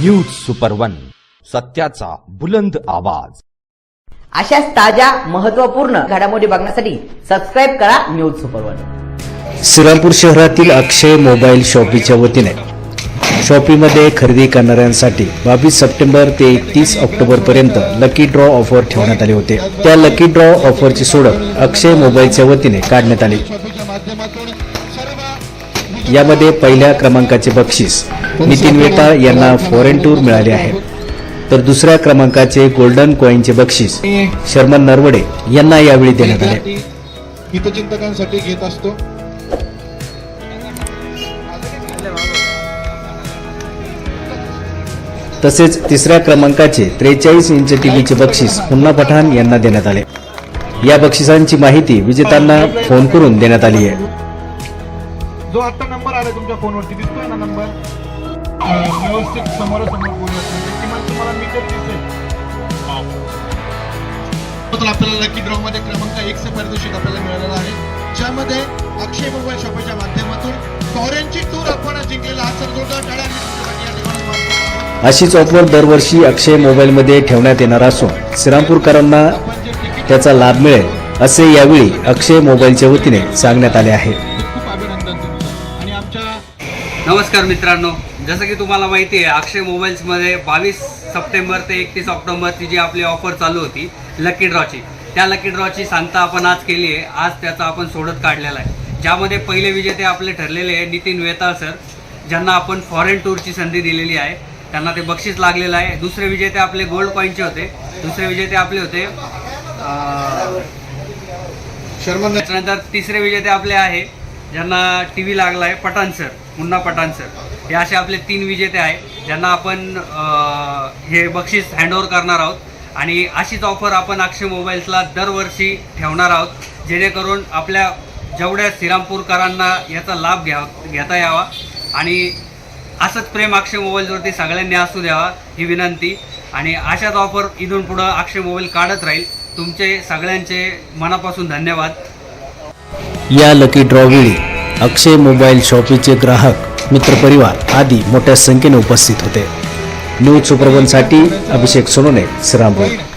News super one सत्याचा बुलंद आवाज. अशाच ताज्या महत्त्वपूर्ण घडामोडी बघण्यासाठी सबस्क्राईब करा न्यूज सुपर वन श्रीरामपूर शहरातील अक्षय मोबाईल शॉपीच्या वतीने. शॉपीमध्ये खरेदी करणाऱ्यांसाठी बावीस सप्टेंबर ते एकतीस ऑक्टोबर पर्यंत लकी ड्रॉ ऑफर ठेवण्यात आले होते. त्या लकी ड्रॉ ऑफरची सोडत अक्षय मोबाईलच्या वतीने काढण्यात आली. यामध्ये पहिल्या क्रमांकाचे बक्षीस नितीन वेताळ यांना फॉरेन टूर मिळाले आहे. तर दुसऱ्या क्रमांकाचे गोल्डन कॉईनचे बक्षीस शर्मन नरवडे यांना यावेळी देण्यात आले. हितचिंतकांसाठी घेत असतो. तसेच तिसऱ्या क्रमांकाचे त्रेचाळीस इंच टीव्हीचे बक्षीस मुन्ना पठाण यांना देण्यात आले. या बक्षिसांची माहिती विजेत्यांना फोन करून देण्यात आली आहे. जो आता नंबर आला तुमच्या फोनवरती दिसतोय ना नंबर? व्यवस्थित समोरासमोर म्हणजे किमान तुम्हाला मीटर दिसेल. आपल्याला लकी ड्रॉ मध्ये क्रमांक एक चे पारितोषिक आपल्याला मिळालेला आहे. ज्यामध्ये अक्षय मोबाईल शॉपच्या माध्यमातून फॉरेनची टूर आपण जिंकलेला हा सर जोरदार टाळ्या. अशीच ऑफर दरवर्षी अक्षय मोबाईलमध्ये ठेवण्यात येणार असून श्रीरामपूरकरांना त्याचा लाभ मिळेल असे यावेळी अक्षय मोबाईलच्या वतीने सांगण्यात आले आहे. नमस्कार मित्रांनो जसं की तुम्हाला माहिती आहे अक्षय मोबाईल्समध्ये बावीस सप्टेंबर ते एकतीस ऑक्टोबरची जी आपली ऑफर चालू होती लकी ड्रॉची त्या लकी ड्रॉची सांगता आपण आज केली आहे. आज त्याचा आपण सोडत काढलेला आहे. ज्यामध्ये पहिले विजेते आपले ठरलेले आहे नितीन वेताळ सर ज्यांना आपण फॉरेन टूरची संधी दिलेली आहे. त्यांना ते बक्षीस लागलेलं आहे. दुसरे विजेते आपले गोल्ड कॉईनचे होते. दुसरे विजेते आपले होते अं, शर्मन त्याच्यानंतर तिसरे विजेते आपले आहे ज्यांना टी व्ही लागला आहे पठाण सर मुन्ना पठाण सर. हे असे आपले तीन विजेते आहे ज्यांना आपण हे बक्षीस हँडओव्हर करणार आहोत. आणि अशीच ऑफर आपण अक्षय मोबाईल्सला दरवर्षी ठेवणार आहोत जेणेकरून आपल्या जेवढ्या श्रीरामपूरकरांना याचा लाभ घ्या घेता यावा. आणि असंच प्रेम अक्षय मोबाईल्सवरती सगळ्यांनी असू द्यावा ही विनंती. आणि अशाच ऑफर इथून पुढं अक्षय मोबाईल काढत राहील. तुमचे सगळ्यांचे मनापासून धन्यवाद. या लकी ड्रॉवेळी अक्षय मोबाईल शॉपीचे ग्राहक मित्रपरिवार आदी मोठ्या संख्येने उपस्थित होते. न्यूज सुप्रबनसाठी अभिषेक सोनोने श्रीरामपूर.